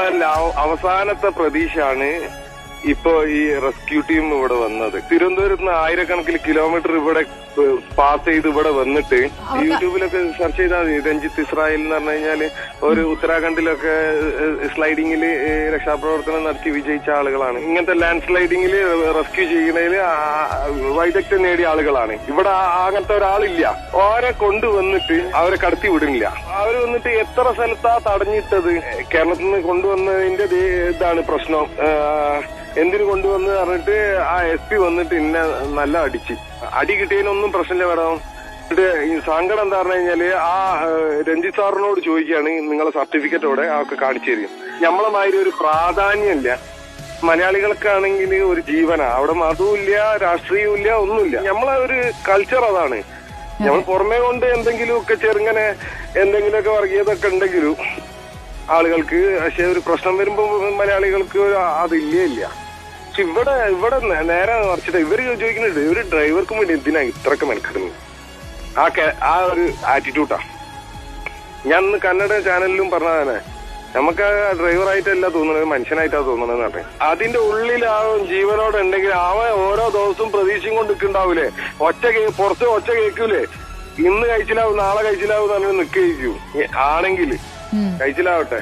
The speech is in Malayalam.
നമ്മളെ അവസാനത്തെ പ്രതീക്ഷയാണ് ഇപ്പൊ ഈ റെസ്ക്യൂ ടീം ഇവിടെ വന്നത്. തിരുവനന്തപുരത്ത് നിന്ന് ആയിരക്കണക്കിന് കിലോമീറ്റർ ഇവിടെ പാസ് ചെയ്ത് ഇവിടെ വന്നിട്ട് യൂട്യൂബിലൊക്കെ സെർച്ച് ചെയ്താൽ മതി. രഞ്ജിത്ത് ഇസ്രായേൽ എന്ന് പറഞ്ഞു കഴിഞ്ഞാൽ ഒരു ഉത്തരാഖണ്ഡിലൊക്കെ സ്ലൈഡിങ്ങിൽ രക്ഷാപ്രവർത്തനം നടത്തി വിജയിച്ച ആളുകളാണ്. ഇങ്ങനത്തെ ലാൻഡ് സ്ലൈഡിങ്ങിൽ റെസ്ക്യൂ ചെയ്യുന്നതിൽ വൈദഗ്ധ്യം നേടിയ ആളുകളാണ്. ഇവിടെ അങ്ങനത്തെ ഒരാളില്ല. അവരെ കൊണ്ടുവന്നിട്ട് അവരെ കടത്തി വിടുന്നില്ല. അവർ വന്നിട്ട് എത്ര സ്ഥലത്താ തടഞ്ഞിട്ടത്? കേരളത്തിൽ നിന്ന് കൊണ്ടുവന്നതിന്റെ ഇതാണ് പ്രശ്നം. എന്തിനു കൊണ്ടുവന്ന് പറഞ്ഞിട്ട് ആ എസ് പി വന്നിട്ട് ഇന്നെ നല്ല അടിച്ച്. അടി കിട്ടിയതിനൊന്നും പ്രശ്നമില്ല മേഡം. സങ്കടം എന്താ പറഞ്ഞു കഴിഞ്ഞാൽ ആ രഞ്ജിത് സാറിനോട് ചോദിക്കുകയാണ് നിങ്ങളെ സർട്ടിഫിക്കറ്റോടെ അവർക്ക് കാണിച്ചു തരും. നമ്മളെ മാതിരി ഒരു പ്രാധാന്യമില്ല. മലയാളികൾക്കാണെങ്കിൽ ഒരു ജീവന. അവിടെ മതവും ഇല്ല രാഷ്ട്രീയവും ഇല്ല ഒന്നുമില്ല. നമ്മളെ ഒരു കൾച്ചർ അതാണ്. നമ്മൾ പുറമേ കൊണ്ട് എന്തെങ്കിലുമൊക്കെ ചെറുങ്ങനെ എന്തെങ്കിലുമൊക്കെ വർഗീയതൊക്കെ ഉണ്ടെങ്കിലും ആളുകൾക്ക് പക്ഷെ ഒരു പ്രശ്നം വരുമ്പോൾ മലയാളികൾക്ക് അതില്ല ഇല്ല. പക്ഷെ ഇവിടെ ഇവിടെ നേരെ മറിച്ചിട്ട് ഇവർ ചോദിക്കുന്നുണ്ട് ഒരു ഡ്രൈവർക്കും വേണ്ടി എന്തിനാ ഇത്രയൊക്കെ മെനക്കെടുന്നത്? ആ ആ ഒരു ആറ്റിറ്റ്യൂട്ടാ ഞാൻ ഇന്ന് കന്നഡ ചാനലിലും പറഞ്ഞതാണ് നമുക്ക് ഡ്രൈവറായിട്ടല്ല തോന്നുന്നത് മനുഷ്യനായിട്ടാ തോന്നുന്നത് പറഞ്ഞു. അതിന്റെ ഉള്ളിൽ ആ ജീവനോടെ ഉണ്ടെങ്കിൽ അവൻ ഓരോ ദിവസവും പ്രതീക്ഷയും കൊണ്ട് നിൽക്കുന്നുണ്ടാവൂലേ? ഒറ്റ പുറത്ത് ഒറ്റ കേൾക്കൂലേ? ഇന്ന് കഴിച്ചിലാവും നാളെ കഴിച്ചിലാവും തന്നെ നിൽക്കുകയും ആണെങ്കിൽ കഴിച്ചിലാവട്ടെ.